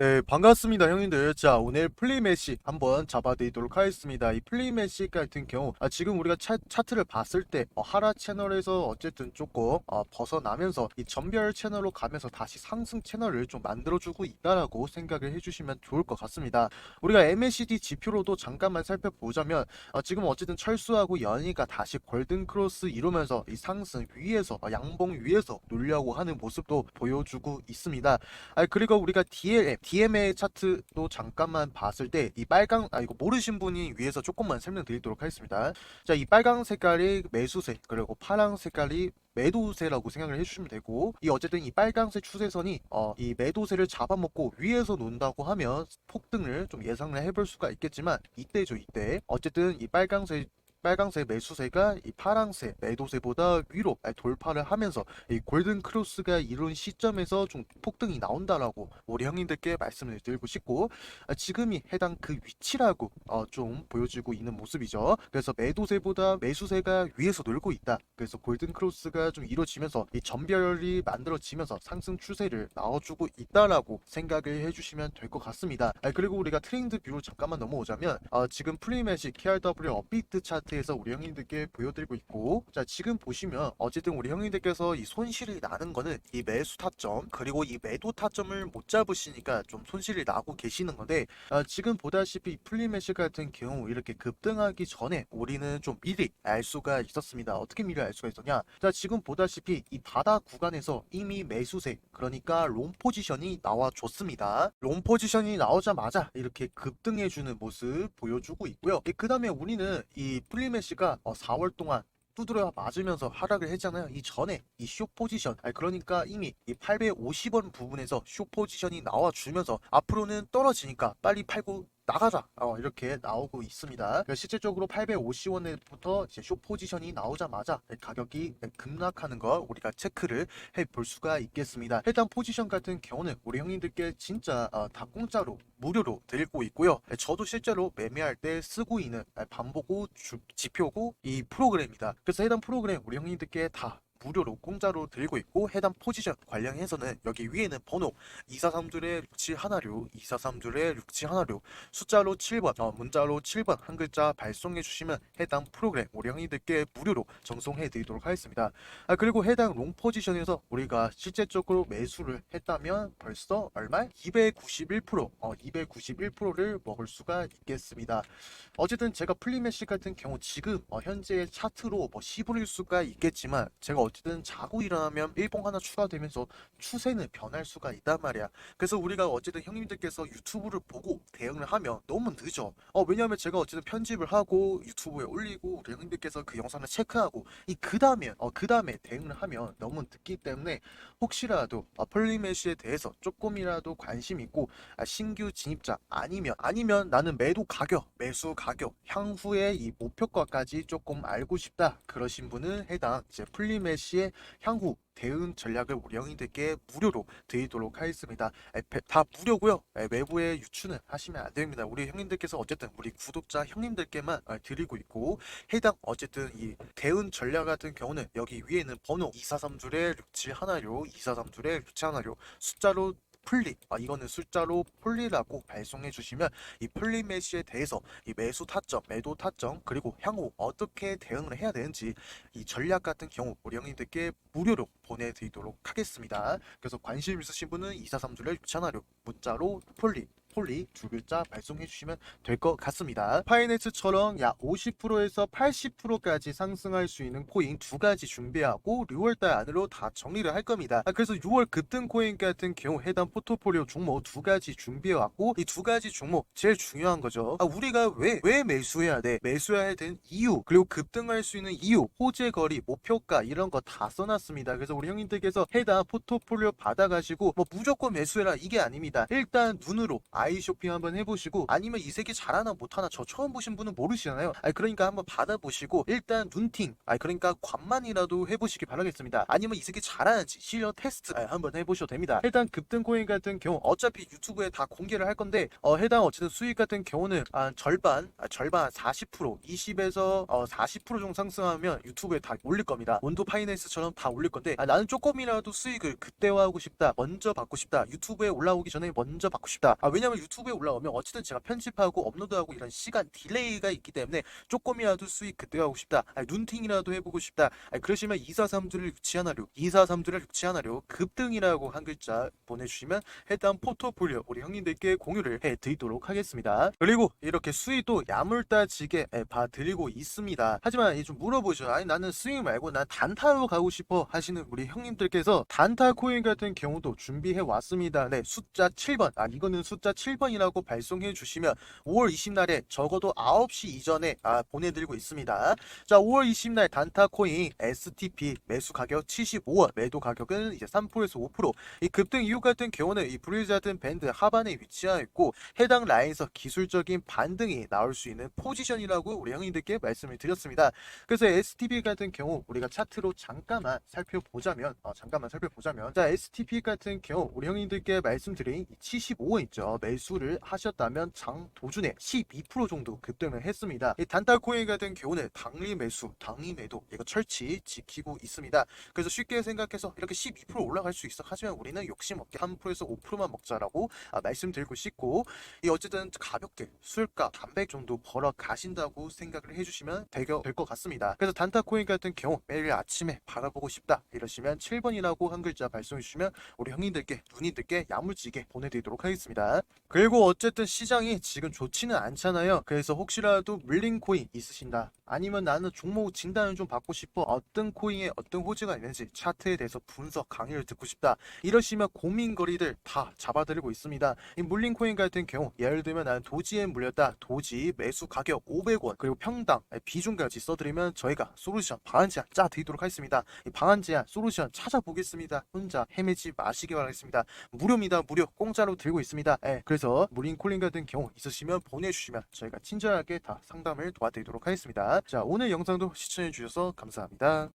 네, 반갑습니다, 형님들. 자, 오늘 플리메시 한번 잡아드리도록 하겠습니다. 이 플리메시 같은 경우, 아, 지금 우리가 차, 차트를 봤을 때, 어, 하라 채널에서 어쨌든 조금, 어, 벗어나면서, 이 전별 채널로 가면서 다시 상승 채널을 좀 만들어주고 있다라고 생각을 해주시면 좋을 것 같습니다. 우리가 MACD 지표로도 잠깐만 살펴보자면, 어, 지금 어쨌든 철수하고 연희가 다시 골든 크로스 이루면서 이 상승 위에서, 어, 양봉 위에서 놀려고 하는 모습도 보여주고 있습니다. 아 그리고 우리가 DLM, DMA 차트도 잠깐만 봤을 때 이 빨강 아 이거 모르신 분이 위에서 조금만 설명드리도록 하겠습니다. 자, 이 빨강 색깔이 매수세 그리고 파랑 색깔이 매도세라고 생각을 해주시면 되고 이 어쨌든 이 빨강색 추세선이 어, 이 매도세를 잡아먹고 위에서 논다고 하면 폭등을 좀 예상을 해볼 수가 있겠지만 이때죠 이때 어쨌든 이 빨강색 빨강색 매수세가 이 파랑색 매도세보다 위로 돌파를 하면서 이 골든 크로스가 이룬 시점에서 좀 폭등이 나온다라고 우리 형님들께 말씀을 드리고 싶고 아, 지금이 해당 그 위치라고 어, 좀 보여지고 있는 모습이죠. 그래서 매도세보다 매수세가 위에서 놀고 있다. 그래서 골든 크로스가 좀 이루어지면서 이 전별이 만들어지면서 상승 추세를 나와주고 있다라고 생각을 해주시면 될 것 같습니다. 아, 그리고 우리가 트렌드 뷰로 잠깐만 넘어오자면 어, 지금 프리매시 KRW 업비트 차트 에서 우리 형님들께 보여드리고 있고 자 지금 보시면 어쨌든 우리 형님들께서 이 손실이 나는 거는 이 매수 타점 그리고 이 매도 타점을 못 잡으시니까 좀 손실이 나고 계시는 건데 아, 지금 보다시피 플리매시 같은 경우 이렇게 급등하기 전에 우리는 좀 미리 알 수가 있었습니다. 어떻게 미리 알 수가 있었냐? 자 지금 보다시피 이 바닥 구간에서 이미 매수세 그러니까 롱 포지션이 나와줬습니다. 롱 포지션이 나오자마자 이렇게 급등해주는 모습 보여주고 있고요. 그 다음에 우리는 이 플리 매시가 4월 동안 두드려 맞으면서 하락을 했잖아요. 이 전에 이쇼 포지션, 그러니까 이미 이 850원 부분에서 쇼 포지션이 나와주면서 앞으로는 떨어지니까 빨리 팔고 나가자 어, 이렇게 나오고 있습니다. 그러니까 실질적으로 850원에부터 이제 쇼 포지션이 나오자마자 가격이 급락하는 걸 우리가 체크를 해 볼 수가 있겠습니다. 해당 포지션 같은 경우는 우리 형님들께 진짜 어, 다 공짜로 무료로 드리고 있고요. 저도 실제로 매매할 때 쓰고 있는 반보고 주- 지표고 이 프로그램입니다. 그래서 해당 프로그램 우리 형님들께 다 무료로 공짜로 드리고 있고 해당 포지션 관련해서는 여기 위에는 번호 243둘의 6716 243둘의 6716 숫자로 7번 어, 문자로 7번 한 글자 발송해 주시면 해당 프로그램 우리 형님들께 무료로 정송해 드리도록 하겠습니다 아 그리고 해당 롱 포지션에서 우리가 실제적으로 매수를 했다면 벌써 얼마? 291% 어, 291%를 먹을 수가 있겠습니다 어쨌든 제가 플리메시 같은 경우 지금 어, 현재 차트로 뭐 10분일 수가 있겠지만 제가 어쨌든 자고 일어나면 일봉 하나 추가되면서 추세는 변할 수가 있단 말이야. 그래서 우리가 어쨌든 형님들께서 유튜브를 보고 대응을 하면 너무 늦어. 어 왜냐하면 제가 어쨌든 편집을 하고 유튜브에 올리고 우리 형님들께서 그 영상을 체크하고 이 그 다음에 어 그 다음에 대응을 하면 너무 늦기 때문에 혹시라도 어, 폴리메시에 대해서 조금이라도 관심 있고 아, 신규 진입자 아니면 아니면 나는 매도 가격 매수 가격 향후의 이 목표가까지 조금 알고 싶다 그러신 분은 해당 이제 플리메시 의 향후 대응 전략을 우리 형님들께 무료로 드리도록 하겠습니다. 다 무료고요. 에, 외부에 유추는 하시면 안 됩니다. 우리 형님들께서 어쨌든 우리 구독자 형님들께만 어, 드리고 있고 해당 어쨌든 이 대응 전략 같은 경우는 여기 위에는 번호 243줄에 6716 243줄에 6716 숫자로 플리 아 이거는 숫자로 폴리라고 발송해 주시면 이 플리 매시에 대해서 이 매수 타점, 매도 타점 그리고 향후 어떻게 대응을 해야 되는지 이 전략 같은 경우 우리 형님들께 무료로 보내드리도록 하겠습니다. 그래서 관심 있으신 분은 243줄에 6716 문자로 폴리 폴리 두 글자 발송해 주시면 될 것 같습니다. 파이낸스처럼 약 50%에서 80%까지 상승할 수 있는 코인 두 가지 준비하고 6월달 안으로 다 정리를 할 겁니다. 아, 그래서 6월 급등 코인 같은 경우 해당 포트폴리오 종목 두 가지 준비해 왔고 이 두 가지 종목 제일 중요한 거죠. 아, 우리가 왜 왜 매수해야 돼? 매수해야 되는 이유 그리고 급등할 수 있는 이유 호재 거리 목표가 이런 거 다 써놨습니다. 그래서 우리 형님들께서 해당 포트폴리오 받아가시고 뭐 무조건 매수해라 이게 아닙니다. 일단 눈으로 아이 쇼핑 한번 해보시고 아니면 이 새끼 잘하나 못하나 저 처음 보신 분은 모르시잖아요. 아 그러니까 한번 받아보시고 일단 눈팅 아 그러니까 관만이라도 해보시기 바라겠습니다. 아니면 이 새끼 잘하는지 실력 테스트 아, 한번 해보셔도 됩니다. 일단 급등 코인 같은 경우 어차피 유튜브에 다 공개를 할 건데 어, 해당 어쨌든 수익 같은 경우는 한 절반 아, 절반 한40% 20에서 어, 40% 정도 상승하면 유튜브에 다 올릴 겁니다. 원도 파이낸스처럼 다 올릴 건데 아, 나는 조금이라도 수익을 극대화하고 싶다. 먼저 받고 싶다. 유튜브에 올라오기 전에 먼저 받고 싶다. 아, 왜냐면 유튜브에 올라오면 어쨌든 제가 편집하고 업로드하고 이런 시간 딜레이가 있기 때문에 조금이라도 수익 극대화하고 싶다. 아, 눈팅이라도 해보고 싶다. 아, 그러시면 243들을 유치하나요? 243들을 유치하나요? 급등이라고 한 글자 보내주시면 해당 포트폴리오 우리 형님들께 공유를 해드리도록 하겠습니다. 그리고 이렇게 수익도 야물따지게 예, 봐드리고 있습니다. 하지만 이좀 물어보죠. 아니 나는 수익 말고 난 단타로 가고 싶어 하시는 우리 형님들께서 단타 코인 같은 경우도 준비해 왔습니다. 네, 숫자 7번. 아 이거는 숫자 7번이라고 발송해 주시면 5월 20날에 적어도 9시 이전에 아, 보내드리고 있습니다. 자, 5월 20날 단타 코인 STP 매수 가격 75원, 매도 가격은 이제 3%에서 5%. 이 급등 이유 같은 경우는 이 브리자든 밴드 하반에 위치하여 있고 해당 라인에서 기술적인 반등이 나올 수 있는 포지션이라고 우리 형님들께 말씀을 드렸습니다. 그래서 STP 같은 경우 우리가 차트로 잠깐만 살펴보자면 어, 잠깐만 살펴보자면 자 STP 같은 경우 우리 형님들께 말씀드린 75원 있죠 매수를 하셨다면 장 도중에 12% 정도 급등을 했습니다. 이 단타 코인 같은 경우는 당리 매수, 당리 매도 이거 철치 지키고 있습니다. 그래서 쉽게 생각해서 이렇게 12% 올라갈 수 있어 하지만 우리는 욕심 없게 3%에서 5%만 먹자라고 아, 말씀드리고 싶고 이 어쨌든 가볍게 술값 단백 정도 벌어 가신다고 생각을 해주시면 될것 같습니다. 그래서 단타 코인 같은 경우 매일 아침에 바라보고 싶다 이러시면 7번이라고 한 글자 발송해 주시면 우리 형님들께 누님들께 야물지게 보내드리도록 하겠습니다. 그리고 어쨌든 시장이 지금 좋지는 않잖아요. 그래서 혹시라도 물린 코인 있으신다. 아니면 나는 종목 진단을 좀 받고 싶어. 어떤 코인에 어떤 호재가 있는지 차트에 대해서 분석 강의를 듣고 싶다. 이러시면 고민거리들 다 잡아드리고 있습니다. 이 물린 코인 같은 경우 예를 들면 나는 도지에 물렸다. 도지 매수 가격 500원 그리고 평당 비중까지 써드리면 저희가 솔루션 방안 제안 짜 드리도록 하겠습니다. 이 방안 제안 솔루션 찾아보겠습니다. 혼자 헤매지 마시기 바라겠습니다. 무료입니다. 무료 공짜로 들고 있습니다. 예, 그래서 물린 콜링 같은 경우 있으시면 보내주시면 저희가 친절하게 다 상담을 도와드리도록 하겠습니다. 자 오늘 영상도 시청해 주셔서 감사합니다.